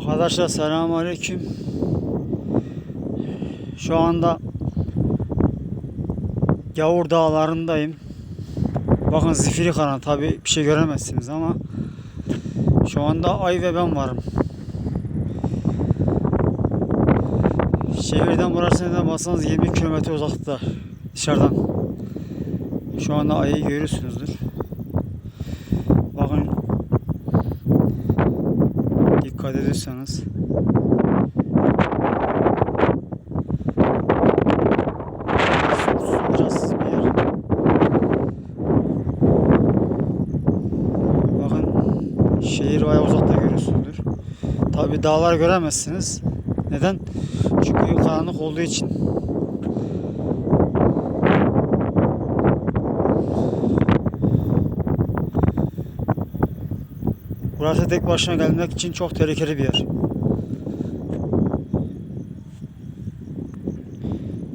Arkadaşlar selamun aleyküm. Şu anda Gavur dağlarındayım. Bakın zifiri karan tabi bir şey göremezsiniz ama şu anda ay ve ben varım. Şehirden burası neden baksanız 20 kilometre uzakta dışarıdan. Şu anda ayı görüyorsunuzdur. Bakın Sursuz biraz bir. Bakın şehir bayağı uzakta görüyorsunuzdur. Tabi dağlar göremezsiniz. Neden? Çünkü karanlık olduğu için. Burası tek başına gelmek için çok tehlikeli bir yer.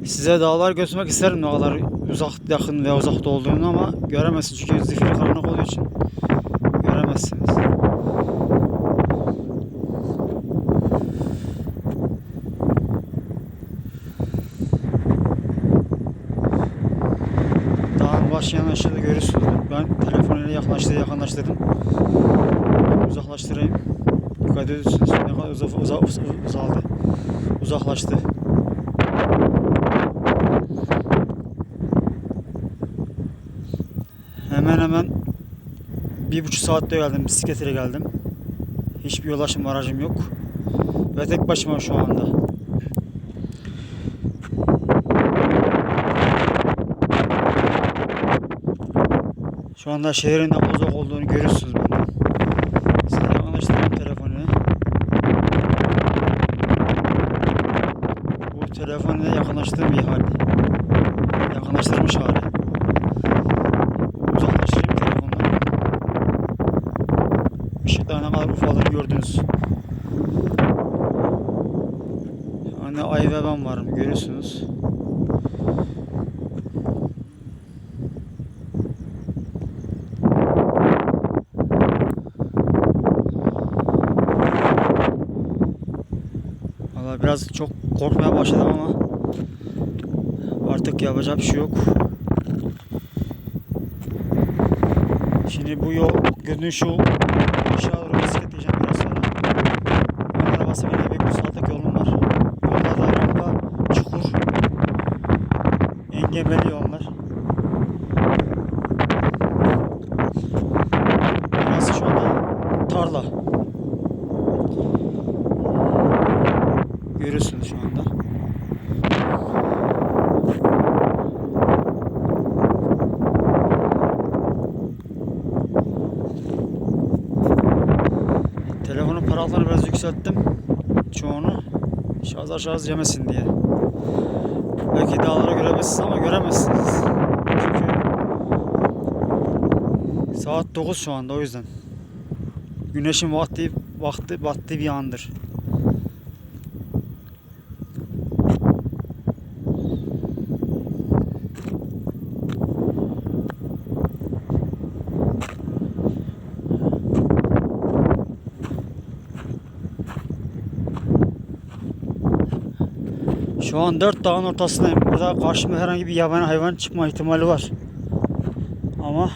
Size dağlar göstermek isterim ne kadar uzak, yakın ve uzakta olduğunu ama göremezsiniz çünkü zifiri karanlık olduğu için göremezsiniz. Dağın başlayan aşağıda görürsünüz. Ben telefonuyla yaklaştı, yakınlaştırdım. Uzaklaştırayım. Dikkat ediyorsunuz. Ne kadar uzak, uzak, uzaldı. Uzaklaştı. Hemen hemen bir buçuk saatte geldim. Bisikletle geldim. Hiçbir ulaşım aracım yok. Ve tek başıma şu anda. Şu anda şehrin de uzak olduğunu görüyorsunuz Bu telefonla yakınlaştığım bir hal. Yakınlaştırmış hali. Uzaklaştırayım telefondan. Işıklar ne kadar ufalığını gördünüz. Hani ay ve ben varım görüyorsunuz. Valla biraz çok korkmaya başladım ama artık yapacak bir şey yok. Şimdi bu yol gördüğünüz yol aşağı doğru bisiklet diyeceğim biraz sonra. Yol arabası bile bir saatlik yolum var. Yolda da rampa, çukur, engebeli yollar. Burası şu anda tarla. Görüyorsunuz şu anda. Telefonun paralarını biraz yükselttim. Çoğunu şarj şarj yemesin diye. Belki dağları görebilirsiniz ama göremezsiniz. Çünkü saat 9 şu anda o yüzden. Güneşin vakti vakti battığı bir andır. Şu an dört dağın ortasındayım. Burada karşıma herhangi bir yabani hayvan çıkma ihtimali var. Ama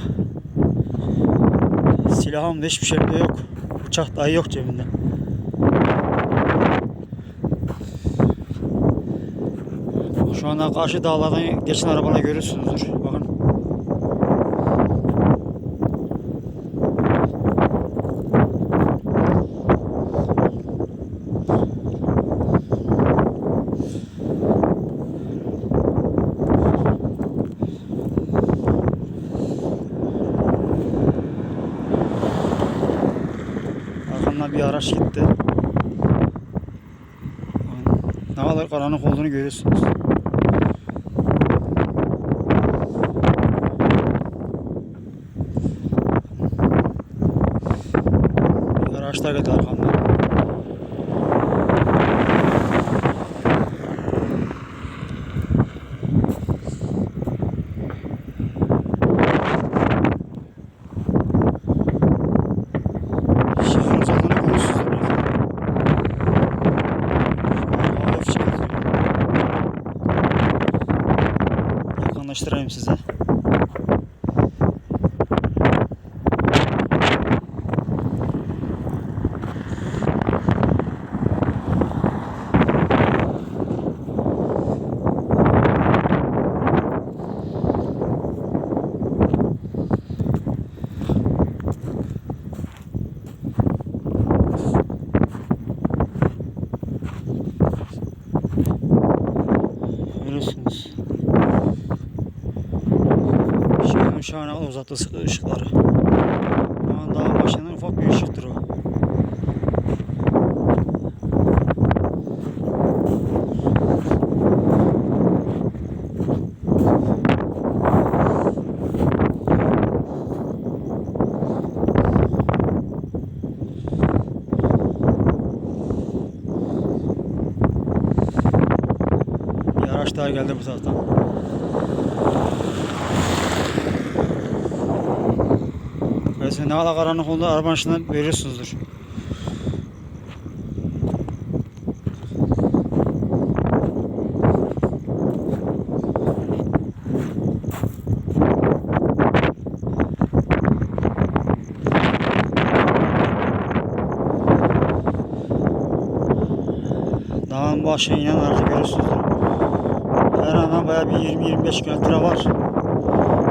silahım da hiçbir şeyim de yok. Bıçak dahi yok cebimde. Şu anda karşı dağlardan geçen arabaları görüyorsunuzdur. Bakın. Bir araç gitti. Ne kadar karanlık olduğunu görüyorsunuz. Bir geldi arkamdan. Size. Şahane uzattı ısı- ışıkları. Ama dağın başından ufak bir ışıktır o. Araç daha geldi bu taraftan. Mesela ne kadar karanlık oldu arabanın içinden görüyorsunuzdur. Dağın başına inen aracı görüyorsunuzdur. Hemen hemen bayağı bir 20-25 kilometre var.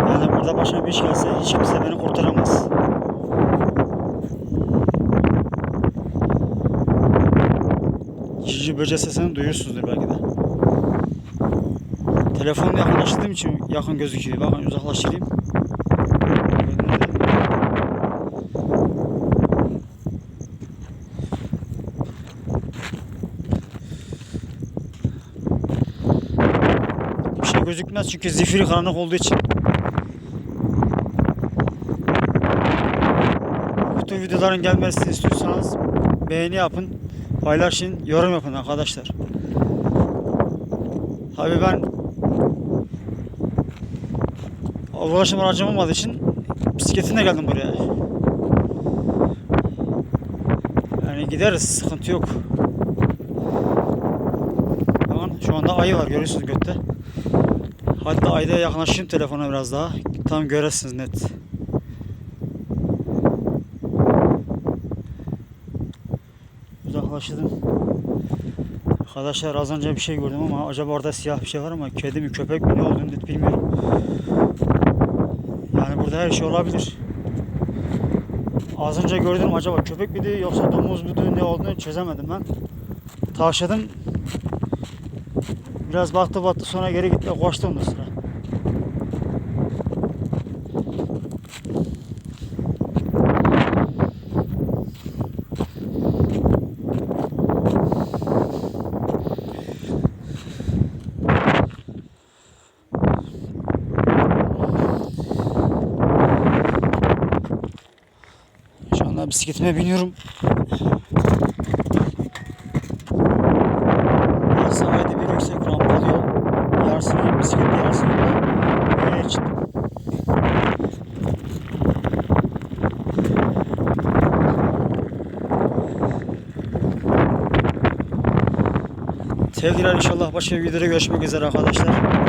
Yani burada başına bir iş gelse hiç kimse beni kurtaramaz. Cici böce sesini duyuyorsunuzdur belki de. Telefonla yakınlaştırdığım için yakın gözüküyor. Bakın uzaklaştırayım. Bir şey gözükmez çünkü zifiri karanlık olduğu için. Bu videoların gelmesini istiyorsanız beğeni yapın, paylaşın, yorum yapın arkadaşlar. Tabii ben ulaşım aracım olmadığı için bisikletimle geldim buraya. Yani gideriz, sıkıntı yok. Bakın şu anda ayı var görüyorsunuz gökte. Hatta ayda yaklaşayım telefona biraz daha. Tam göresiniz net. Uzaklaştım. Arkadaşlar az önce bir şey gördüm ama acaba orada siyah bir şey var ama kedi mi köpek mi ne olduğunu bilmiyorum. Yani burada her şey olabilir. Az önce gördüm acaba köpek miydi yoksa domuz muydu ne olduğunu çözemedim ben. Tavşadım. Biraz baktı baktı sonra geri gitti koştu ondan sonra. Şu anda bisikletime biniyorum. Burası ayda bir yüksek rampalı yol. Yarısını bisiklet yarısını yürüyerek çıktım. İnşallah başka bir videoda görüşmek üzere arkadaşlar.